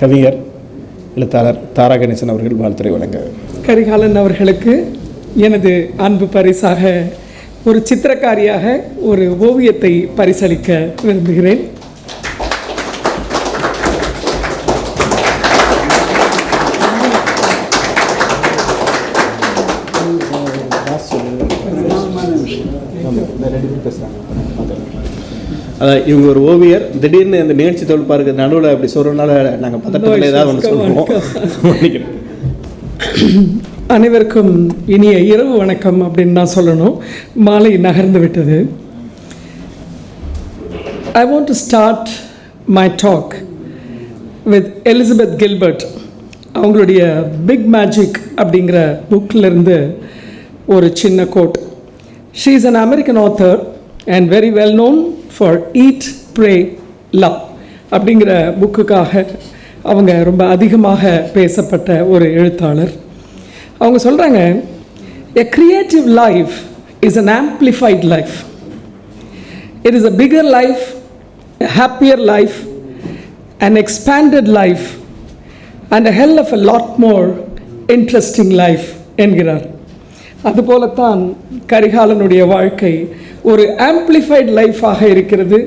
கவிஞர் எழுத்தாளர் தாரா கணேசன் அவர்கள் வாழ்த்துறை வழங்க. கரிகாலன் அவர்களுக்கு எனது அன்பு பரிசாக ஒரு சித்திரக்காரியாக ஒரு ஓவியத்தை பரிசளிக்க விரும்புகிறேன். அதான் இவங்க ஒரு ஓவியர். திடீர்னு இந்த நிகழ்ச்சி தொழில்பாருக்கு நடுவில் அப்படி சொல்கிறனால நாங்கள் பதட்டத்தில் ஏதாவது ஒன்று சொல்லுவோம். அனைவருக்கும் இனிய இரவு வணக்கம் அப்படின்னு தான் சொல்லணும். மாலை நகர்ந்து விட்டது. I want to start my talk with Elizabeth Gilbert அவங்களுடைய பிக் மேஜிக் அப்படிங்கிற இருந்து ஒரு சின்ன quote She is an American author and very well known for Eat, Pray, Love அப்படிங்கிற புக்குக்காக அவங்க ரொம்ப அதிகமாக பேசப்பட்ட ஒரு எழுத்தாளர். அவங்க சொல்கிறாங்க a creative life is an amplified life it is a bigger life happier life and expanded life and hell of a lot more interesting life என்கிறார் அதுபோலத்தான் கரிகாலனுடைய வாழ்க்கை ஒரு ஆம்ப்ளிஃபைட் லைஃபாக இருக்கிறது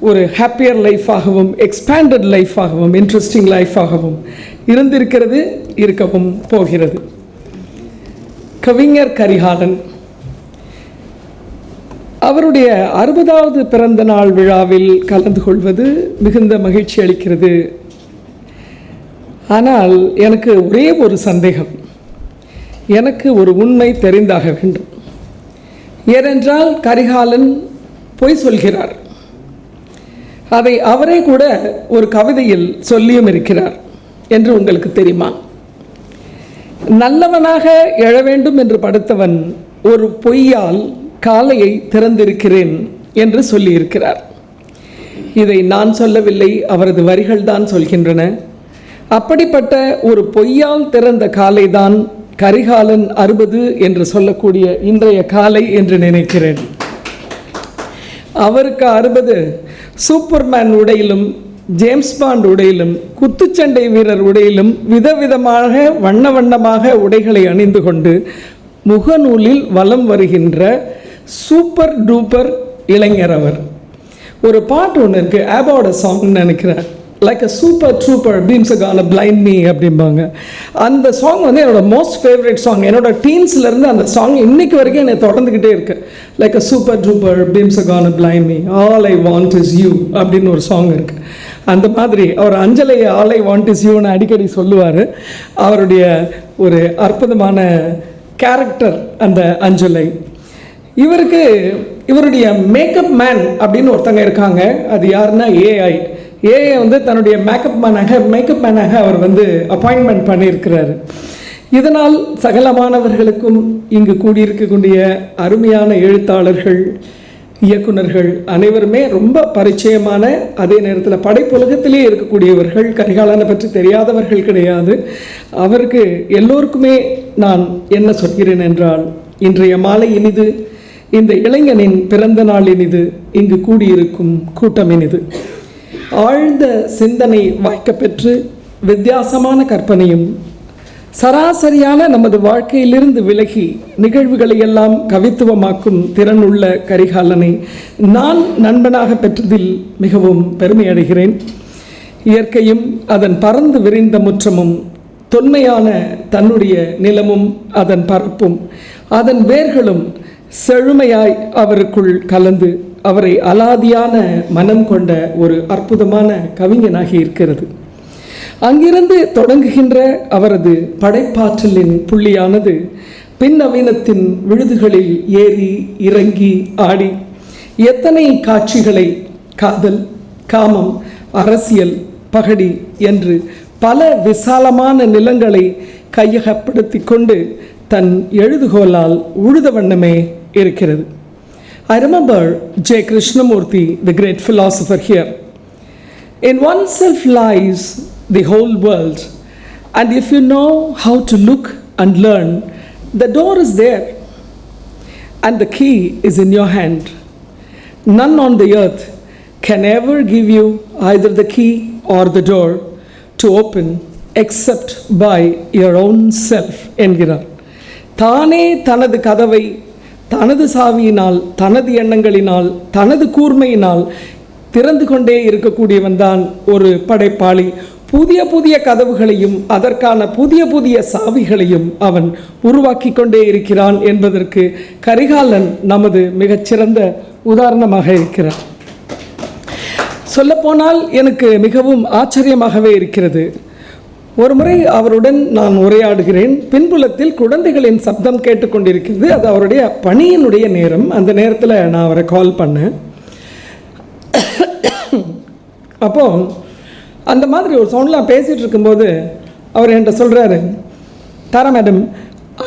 ஒரு ஹாப்பியர் லைஃபாகவும் எக்ஸ்பேண்டட் லைஃபாகவும் இன்ட்ரெஸ்டிங் லைஃபாகவும் இருந்திருக்கிறது இருக்கவும் போகிறது. கவிஞர் கரிகாலன் அவருடைய அறுபதாவது பிறந்த நாள் விழாவில் கலந்து கொள்வது மிகுந்த மகிழ்ச்சி அளிக்கிறது. ஆனால் எனக்கு ஒரே ஒரு சந்தேகம். எனக்கு ஒரு உண்மை தெரிந்தாக வேண்டும். ஏனென்றால் கரிகாலன் பொய் சொல்கிறார். அதை அவரே கூட ஒரு கவிதையில் சொல்லியும் இருக்கிறார் என்று உங்களுக்கு தெரியுமா? நல்லவனாக எழ வேண்டும் என்று படுத்தவன் ஒரு பொய்யால் காலையை திறந்திருக்கிறேன் என்று சொல்லியிருக்கிறார். இதை நான் சொல்லவில்லை அவரது வரிகள் தான் சொல்கின்றன. அப்படிப்பட்ட ஒரு பொய்யால் திறந்த காலை தான் கரிகாலன் அறுபது என்று சொல்லக்கூடிய இன்றைய காலை என்று நினைக்கிறேன். அவருக்கு அறுபது சூப்பர்மேன் உடையிலும் ஜேம்ஸ் பாண்ட் உடையிலும் குத்துச்சண்டை வீரர் உடையிலும் விதவிதமாக வண்ண வண்ணமாக உடைகளை அணிந்து கொண்டு முகநூலில் வலம் வருகின்ற சூப்பர் டூப்பர் இளைஞர் அவர். ஒரு பாட்டு ஒன்று இருக்குது ஆபோட சாங்னு நினைக்கிறேன். Like a super trooper beams gonna blind me அப்படிம்பாங்க. அந்த சாங் வந்து என்னோட மோஸ்ட் ஃபேவரட் சாங் என்னோட டீன்ஸ்லேருந்து அந்த சாங் இன்னைக்கு வரைக்கும் என்னை தொடர்ந்துக்கிட்டே இருக்கு. Like a super trooper beams gonna blind me all I want is you அப்படின்னு ஒரு சாங் இருக்குது அந்த மாதிரி அவர் Anjalai all I want is யூன்னு அடிக்கடி சொல்லுவார். அவருடைய ஒரு அற்புதமான கேரக்டர் அந்த அஞ்சலை. இவருக்கு இவருடைய மேக்கப் மேன் அப்படின்னு ஒருத்தங்க இருக்காங்க. அது யாருன்னா ஏஐ ஏஐ வந்து தன்னுடைய மேக்கப் மேனாக மேக்கப் மேனாக அவர் வந்து அப்பாயின்மெண்ட் பண்ணியிருக்கிறாரு. இதனால் சகல மாணவர்களுக்கும் இங்கு கூடியிருக்கக்கூடிய அருமையான எழுத்தாளர்கள் இயக்குனர்கள் அனைவருமே ரொம்ப பரிச்சயமான அதே நேரத்தில் படைப்புலகத்திலே இருக்கக்கூடியவர்கள் கரிகாலனை பற்றி தெரியாதவர்கள் கிடையாது. அவருக்கு எல்லோருக்குமே நான் என்ன சொல்கிறேன் என்றால் இன்றைய மாலை இனிது இந்த இளைஞனின் பிறந்த நாள் இனிது இங்கு கூடியிருக்கும் கூட்டம் இனிது. ஆழ்ந்த சிந்தனை வாய்க்கப்பெற்று வித்தியாசமான கற்பனையும் சராசரியான நமது வாழ்க்கையிலிருந்து விலகி நிகழ்வுகளை எல்லாம் கவித்துவமாக்கும் திறனுள்ள கரிகாலனை நான் நண்பனாக பெற்றதில் மிகவும் பெருமையடைகிறேன் இயற்கையும் அதன் பறந்து விரிந்த முற்றமும் தொன்மையான தன்னுடைய நிலமும் அதன் பரப்பும் அதன் வேர்களும் செழுமையாய் அவருக்குள் கலந்து அவரை அலாதியான மனம் கொண்ட ஒரு அற்புதமான கவிஞனாகி இருக்கிறது. அங்கிருந்து தொடங்குகின்ற அவரது படைப்பாற்றலின் புள்ளியானது பின்னவீனத்தின் விழுதுகளில் ஏறி இறங்கி ஆடி எத்தனை காட்சிகளை காதல் காமம் அரசியல் பகடி என்று பல விசாலமான நிலங்களை கையகப்படுத்தி கொண்டு தன் எழுதுகோலால் உழுத வண்ணமே இருக்கிறது. I remember J. Krishnamurti, the great philosopher here. In oneself lies the whole world, and if you know how to look and learn, the door is there, and the key is in your hand. None on the earth can ever give you either the key or the door. To open except by your own self என்கிறார் தானே தனது கதவை தனது சாவியினால் தனது எண்ணங்களினால் தனது கூர்மையினால் திறந்து கொண்டே இருக்கக்கூடியவன் தான் ஒரு படைப்பாளி. புதிய புதிய கதவுகளையும் அதற்கான புதிய புதிய சாவிகளையும் அவன் உருவாக்கி கொண்டே இருக்கிறான் என்பதற்கு கரிகாலன் நமது மிகச்சிறந்த உதாரணமாக இருக்கிறான் சொல்லப்போனால் எனக்கு மிகவும் ஆச்சரியமாகவே இருக்கிறது. ஒரு முறை அவருடன் நான் உரையாடுகிறேன். பின்புலத்தில் குழந்தைகளின் சப்தம் கேட்டுக்கொண்டிருக்கிறது. அது அவருடைய பணியினுடைய நேரம். அந்த நேரத்தில் நான் அவரை கால் பண்ணேன். அப்போ அந்த மாதிரி ஒரு சவுண்ட்லாம் பேசிகிட்டு இருக்கும்போது அவர் என்கிட்ட சொல்கிறாரு தாரா மேடம்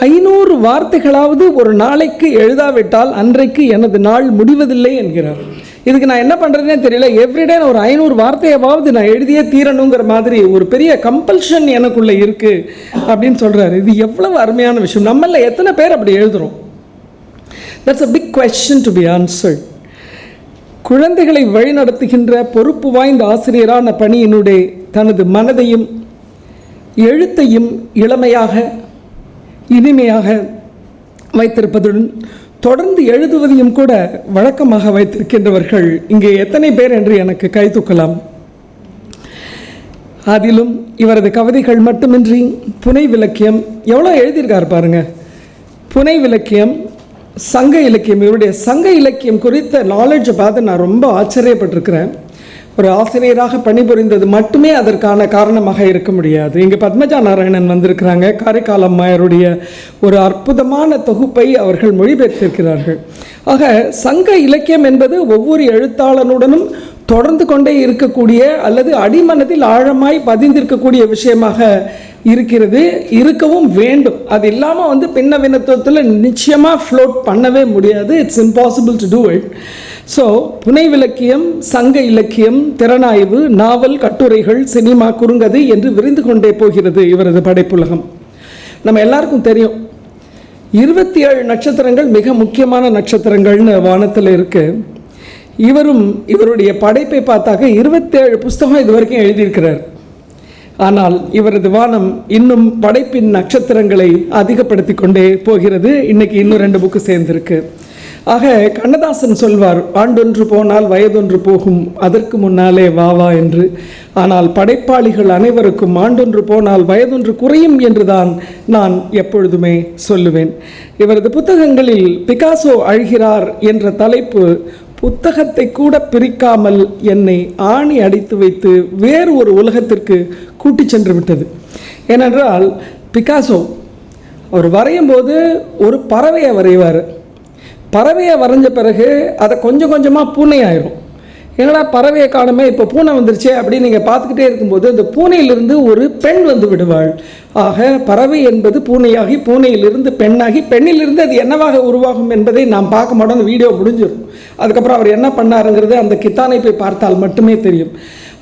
ஐநூறு வார்த்தைகளாவது ஒரு நாளைக்கு எழுதாவிட்டால் அன்றைக்கு எனது நாள் முடிவதில்லை என்கிறார். இதுக்கு நான் என்ன பண்ணுறதுனே தெரியல. எவ்ரிடே நான் ஒரு ஐநூறு வார்த்தையாவது நான் எழுதியே தீரணுங்கிற மாதிரி ஒரு பெரிய கம்பல்ஷன் எனக்குள்ளே இருக்குது அப்படின்னு சொல்கிறாரு இது எவ்வளவு அருமையான விஷயம். நம்மள எத்தனை பேர் அப்படி எழுதுகிறோம் that's a big question to be answered குழந்தைகளை வழிநடத்துகின்ற பொறுப்பு வாய்ந்த ஆசிரியரான பணியினுடைய தனது மனதையும் எழுத்தையும் இளமையாக இனிமையாக வைத்திருப்பதுடன் தொடர்ந்து எழுதுவதையும் கூட வழக்கமாக வைத்திருக்கின்றவர்கள் இங்கே எத்தனை பேர் என்று எனக்கு கை தூக்கலாம். அதிலும் இவரது கவிதைகள் மட்டுமின்றி புனை விலக்கியம் எவ்வளோ எழுதியிருக்கார் பாருங்க. புனை விலக்கியம் சங்க இலக்கியம் இவருடைய சங்க இலக்கியம் குறித்த நாலேஜை பார்த்து நான் ரொம்ப ஆச்சரியப்பட்டிருக்கிறேன். ஒரு ஆசிரியராக பணிபுரிந்தது மட்டுமே அதற்கான காரணமாக இருக்க முடியாது. இங்கே பத்மஜா நாராயணன் வந்திருக்கிறாங்க. காரைக்கால் அம்மாயருடைய ஒரு அற்புதமான தொகுப்பை அவர்கள் மொழிபெயர்த்திருக்கிறார்கள். ஆக சங்க இலக்கியம் என்பது ஒவ்வொரு எழுத்தாளனுடனும் தொடர்ந்து கொண்டே இருக்கக்கூடிய அல்லது அடிமனதில் ஆழமாய் பதிந்திருக்கக்கூடிய விஷயமாக இருக்கிறது. இருக்கவும் வேண்டும். அது இல்லாமல் வந்து பின்ன வினத்துவத்தில் நிச்சயமாக ஃப்ளோட் பண்ணவே முடியாது. It's impossible to do it so புனைவிலக்கியம் சங்க இலக்கியம் திறனாய்வு நாவல் கட்டுரைகள் சினிமா குறுங்கதை என்று விரிந்து கொண்டே போகிறது இவரது படைப்புலகம். நம்ம எல்லாருக்கும் தெரியும். இருபத்தி ஏழு நட்சத்திரங்கள் மிக முக்கியமான நட்சத்திரங்கள்னு வானத்தில் இருக்குது இவரும் இவருடைய படைப்பை பார்த்தாக்க இருபத்தேழு புஸ்தகம் இது வரைக்கும் எழுதியிருக்கிறார். ஆனால் இவரது வானம் இன்னும் படைப்பின் நட்சத்திரங்களை அதிகப்படுத்தி கொண்டே போகிறது. இன்னைக்கு இன்னும் ரெண்டு புக்கு சேர்ந்திருக்கு. ஆக கண்ணதாசன் சொல்வார் ஆண்டொன்று போனால் வயதொன்று போகும் அதற்கு முன்னாலே வா வா என்று. ஆனால் படைப்பாளிகள் அனைவருக்கும் ஆண்டொன்று போனால் வயதொன்று குறையும் என்றுதான் நான் எப்பொழுதுமே சொல்லுவேன். இவரது புத்தகங்களில் பிகாசோ அழுகிறார் என்ற தலைப்பு புத்தகத்தை கூட பிரிக்காமல் என்னை ஆணி அடித்து வைத்து வேறு ஒரு உலகத்திற்கு கூட்டி சென்று விட்டது. ஏனென்றால் பிகாசோ அவர் வரையும் போது ஒரு பறவையை வரைவார். பறவையை வரைஞ்ச பிறகு அதை கொஞ்சம் கொஞ்சமாக பூனை ஆயிரும் என்னடா பறவையை காணுமே இப்போ பூனை வந்துருச்சே அப்படின்னு நீங்கள் பார்த்துக்கிட்டே இருக்கும்போது அந்த பூனையிலிருந்து ஒரு பெண் வந்து விடுவாள். ஆக பறவை என்பது பூனையாகி பூனையிலிருந்து பெண்ணாகி பெண்ணிலிருந்து அது என்னவாக உருவாகும் என்பதை நாம் பார்க்க மாட்டோம். அந்த வீடியோ முடிஞ்சிடும் அதுக்கப்புறம் அவர் என்ன பண்ணாருங்கிறது அந்த கித்தானை போய் பார்த்தால் மட்டுமே தெரியும்.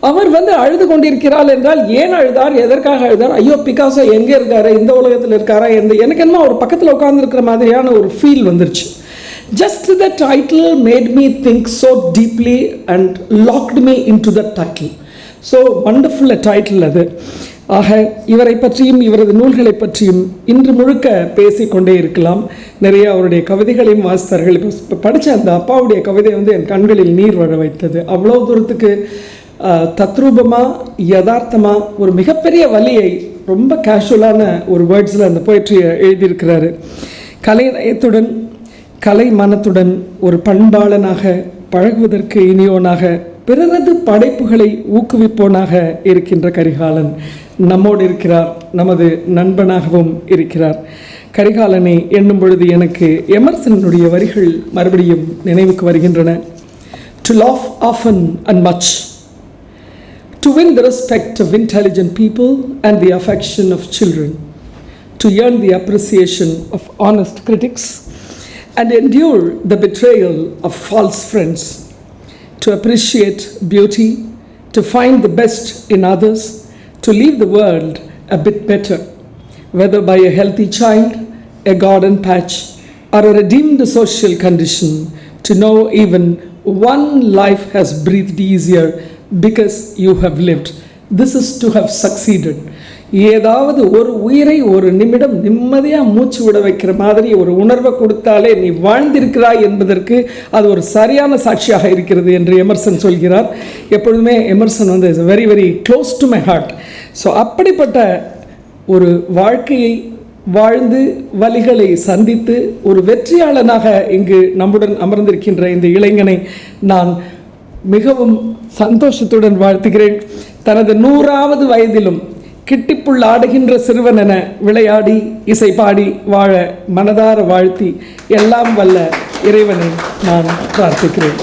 அவர் வந்து அழுது கொண்டிருக்கிறாள் என்றால் ஏன் அழுதார்? எதற்காக அழுதார்? ஐயோ பிகாசோ எங்கே இருக்காரு? இந்த உலகத்தில் இருக்காரா? எந்த எனக்கு என்ன ஒரு பக்கத்தில் உட்கார்ந்துருக்கிற மாதிரியான ஒரு ஃபீல் வந்துருச்சு. Just the title made me think so deeply and locked me in to the title so wonderful title அது. ஆக இவரை பற்றியும் இவரது நூல்களை பற்றியும் இன்று முழுக்க பேசிக்கொண்டே இருக்கலாம். நிறைய அவருடைய கவிதைகளையும் வாசித்தார்கள் இப்போ படித்த அந்த அப்பாவுடைய கவிதை வந்து என் கண்களில் நீர் வர வைத்தது. அவ்வளோ தூரத்துக்கு தத்ரூபமாக யதார்த்தமாக ஒரு மிகப்பெரிய வலியை ரொம்ப கேஷுவலான ஒரு வேர்ட்ஸில் அந்த போயிட்ரியை எழுதியிருக்கிறாரு. கலைநயத்துடன் கலை மனத்துடன் ஒரு பண்பாளனாக பழகுவதற்கு இனியோனாக பிறரது படைப்புகளை ஊக்குவிப்போனாக இருக்கின்ற கரிகாலன் நம்மோடு இருக்கிறார் நமது நண்பனாகவும் இருக்கிறார். கரிகாலனை எண்ணும் பொழுது எனக்கு எமர்சனுடைய வரிகள் மறுபடியும் நினைவுக்கு வருகின்றன. To laugh often and much to win the respect of intelligent people and the affection of children to earn the appreciation of honest critics and endure the betrayal of false friends, to appreciate beauty, to find the best in others, to leave the world a bit better, whether by a healthy child, a garden patch, or a redeemed social condition, to know even one life has breathed easier because you have lived. This is to have succeeded ஏதாவது ஒரு உயிரை ஒரு நிமிடம் நிம்மதியாக மூச்சு விட வைக்கிற மாதிரி ஒரு உணர்வை கொடுத்தாலே நீ வாழ்ந்திருக்கிறாய் என்பதற்கு அது ஒரு சரியான சாட்சியாக இருக்கிறது என்று எமர்சன் சொல்கிறார். எப்பொழுதுமே எமர்சன் வந்து is very very close to my heart so அப்படிப்பட்ட ஒரு வாழ்க்கையை வாழ்ந்து வழிகளை சந்தித்து ஒரு வெற்றியாளனாக இங்கு நம்முடன் அமர்ந்திருக்கின்ற இந்த இளைஞனை நான் மிகவும் சந்தோஷத்துடன் வாழ்த்துகிறேன். தனது நூறாவது வயதிலும் கிட்டிப்புள் ஆடுகின்ற சிறுவன் என விளையாடி இசை பாடி வாழ மனதார வாழ்த்தி எல்லாம் வல்ல இறைவனை நான் பிரார்த்திக்கிறேன்.